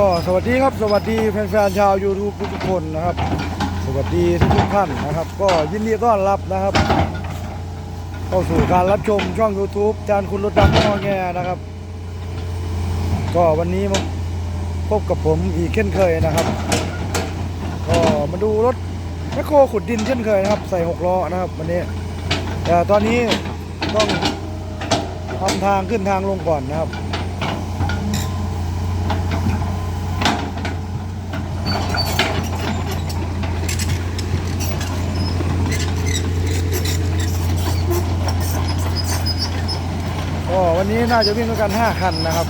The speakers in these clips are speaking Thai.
ก็สวัสดีครับสวัสดีแฟนๆชาว YouTube ทุกคนนะครับ สวัสดีทุกท่านนะครับ ก็ยินดีต้อนรับนะครับ เข้าสู่การรับชมช่อง YouTube จานคุณรถดำงอแงนะครับ ก็วันนี้มาพบกับผมอีกเช่นเคยนะครับ ก็มาดูรถแมคโครขุดดินเช่นเคยนะครับ ใส่หกล้อนะครับวันนี้แต่ตอนนี้ต้องทำทางขึ้นทางลงก่อนนะครับ ก็ วันนี้น่าจะวิ่งด้วยกัน 5 คันนะครับ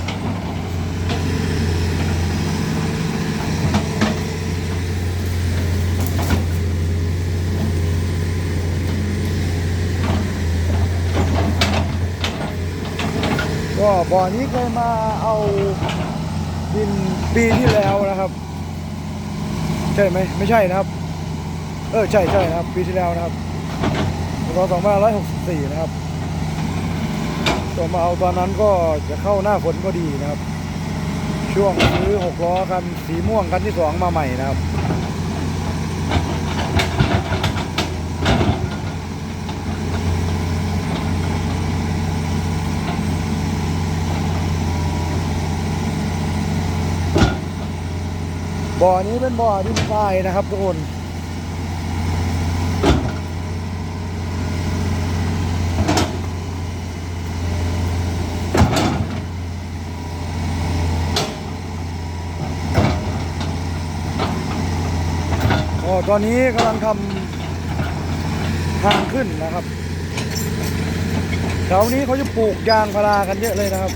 ก็บ่อนี้เคยมาเอาดินปีที่แล้วนะครับ ใช่ไหมไม่ใช่นะครับ เออใช่ใช่นะครับ ปีที่แล้วนะครับพศ2564 นะครับ ตัวมาเอาตอนนั้นก็จะเข้าหน้าฝนก็ดีนะครับ ช่วงซื้อหกล้อกันสีม่วงกันที่สองมาใหม่นะครับบ่อนี้เป็นบ่อดินทรายนะครับทุกคน ตอนนี้กำลังทำทางขึ้นนะครับแถวนี้เขาจะปลูกยางพารากันเยอะเลยนะครับ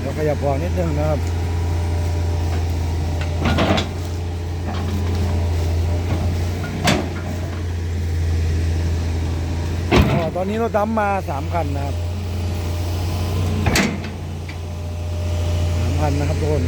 เราขยับบอกนิดนึงนะครับ อ๋อ ตอนนี้รถดำมาสามคันนะครับสามคันนะครับทุกคน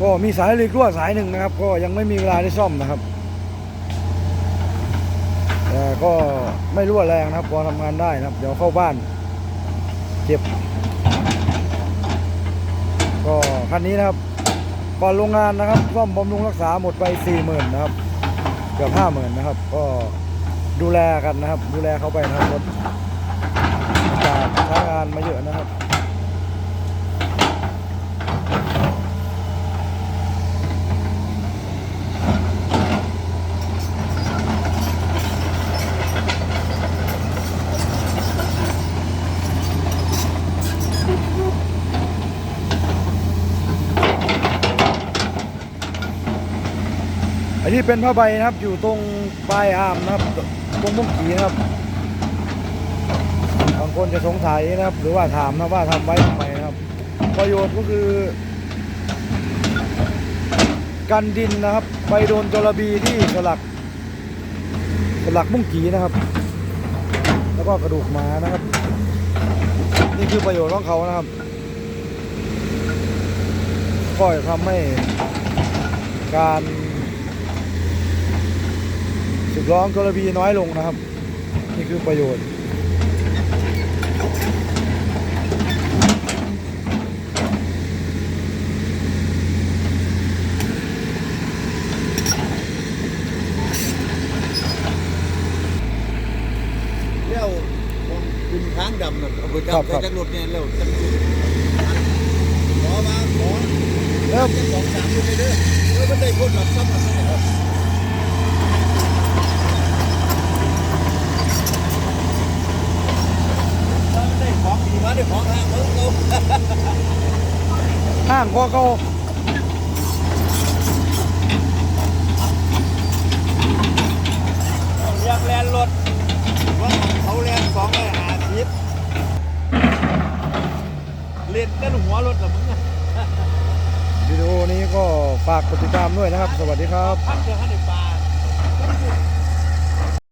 ก็มีสายเล็กรั่วสายหนึ่งนะครับ ก็ยังไม่มีเวลาได้ซ่อมนะครับแต่ก็ไม่รั่วแรงนะครับพอทำงานได้นะครับ เดี๋ยวเข้าบ้านเก็บ ก็คันนี้นะครับก่อนโรงงานนะครับซ่อมบำรุงรักษาหมดไปสี่หมื่นนะครับเกือบห้าหมื่นนะครับ ก็ดูแลกันนะครับ ดูแลเขาไปนะครับรถจากใช้งานมาเยอะนะครับ นนี้เป็นผ้าใบนะครับอยู่ตรงปลายอามนะครับ ตรงมุกขีนะครับบางคนจะสงสัยนะครับ หรือว่าถามนะว่าทำไว้ทำไมนะครับ ประโยชน์ก็คือ กันดินนะครับ ไปโดนจระบีที่สลักสลักมุ้งกีนะครับ แล้วก็กระดูกหมานะครับ นี่คือประโยชน์ของเขานะครับก็จะทำให้การ สึกร้องกระบีน้อยลงนะครับ นี่คือประโยชน์เลี้ยวขึ้นทางดำนะเอาไปครับจับครับไปจากรถเนี่ยเร็วจังขอมาขอแล้วจะสองสามอยู่ในเด้อเด้อมันได้คนหลับซ้ำกันนะครับถ้าางก็รีรถว่าเขาแลนสองเลยหาทิพเล่นเล่นหัวรถหรอมึงวิดีโอนี้ก็ฝากกดติดตามด้วยนะครับ สวัสดีครับ